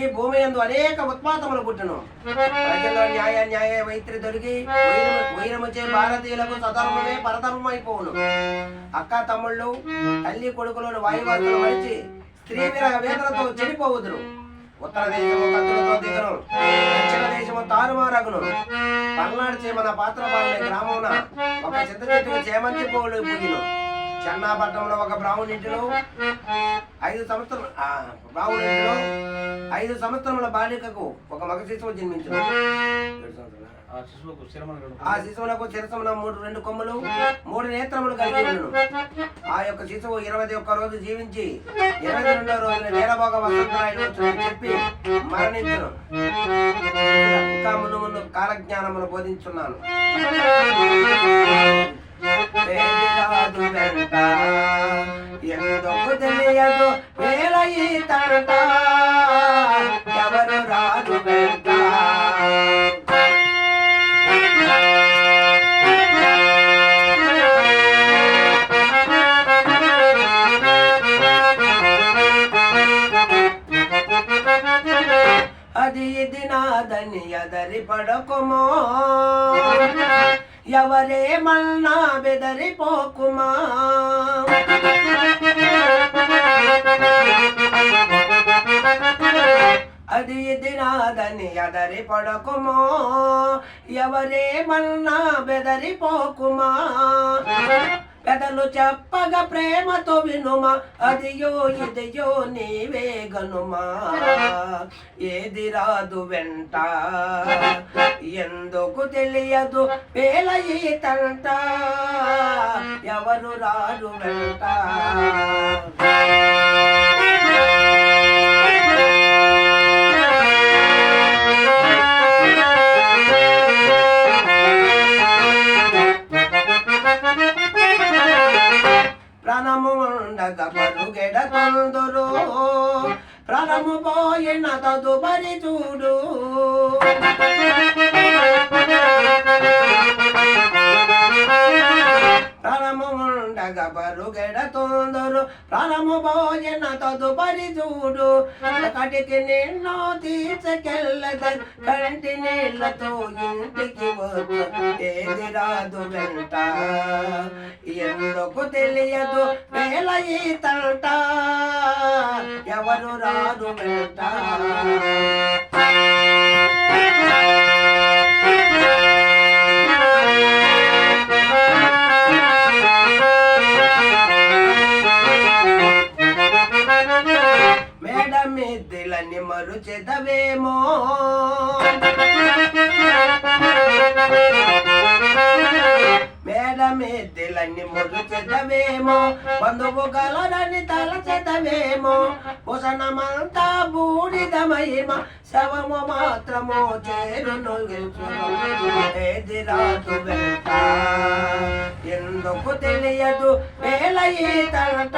ఈ భూమి ఎందు అనేక ఉత్పాతములు పుట్టును. ప్రజల్లో న్యాయ న్యాయ వైత్రి దొరికి వైరముచే భారతీయులకు సధర్మమే పరధర్మమైపోవును. అక్క తమ్ముళ్ళు తల్లి కొడుకులను వాయువార్తలు మరిచి స్త్రీ విరహ వేదనతో చెడిపోవుదురు. ఉత్తర దేశము కత్తులతో దిగను. దక్షిణ దేశము తారుమారగును. పల్నాడు చేమన పాత్ర పాలనే గ్రామమున ఒక చింత చెట్టు చేమంతి పువ్వులు పూగిను. చెన్నాపట్నంలో ఒక బ్రాహ్మణింటిలో ఐదు సంవత్సరం ఆ, బ్రాహ్మణింటిలో ఐదు సంవత్సరముల బాలికకు ఒక మగ శిశువు జన్మించును? ఆ శిశువునకు చిరసమున మూడు రెండు కొమ్ములు మూడు నేత్రములు కలిగి ఆ యొక్క శిశువు ఇరవై ఒక్క రోజు జీవించి ఇరవై రెండో రోజున వీరభోగ వసంతరాయుడు చెప్పి మరణించును. ఇంకా మును మును కాలజ్ఞానమును బోధించున్నాను. తంట ఎవరు రాదు వెంట అది ఇది నాదని ఎదరి పడకుమో. ఎవరేమన్నా బెదరిపోకుమా. అది ఇది నాదని ఎదరి పడకుమో ఎవరేమన్నా బెదరిపోకుమా? పెదలు చెప్పగా ప్రేమతో వినుమా అదియో ఇదియో నీవే గనుమా? ఏది రాదు వెంట ఎందుకు తెలియదు వేల ఈ తంట? ఎవరు రారు వెంట? ప్రాణము ఉండగా పరుగెడ తొందరు. ప్రాణము పోయిన తదుపరి చూడు. గబరు గెడ తొందరు. ప్రాణము భోజన తదుపరి చూడు. కటికి నిన్ను తీసుకెళ్ళదు కంటి నీళ్ళతో ఇంటికి వచ్చు ఏది రాదు వెంట. ఎందుకు తెలియదు? వేల ఈ తంట ఎవరు రాదు వెంట. మిద్దిలని మరుచెదవేమో మేడ మరుచెదవేమో బంధువు గలరని తలచెదవేమో పుసనమంతా బూడిదమయమ శవము మాత్రము చేరును ఏది రాదు వెంట ఎందుకు తెలియదు వేల ఈ తలట.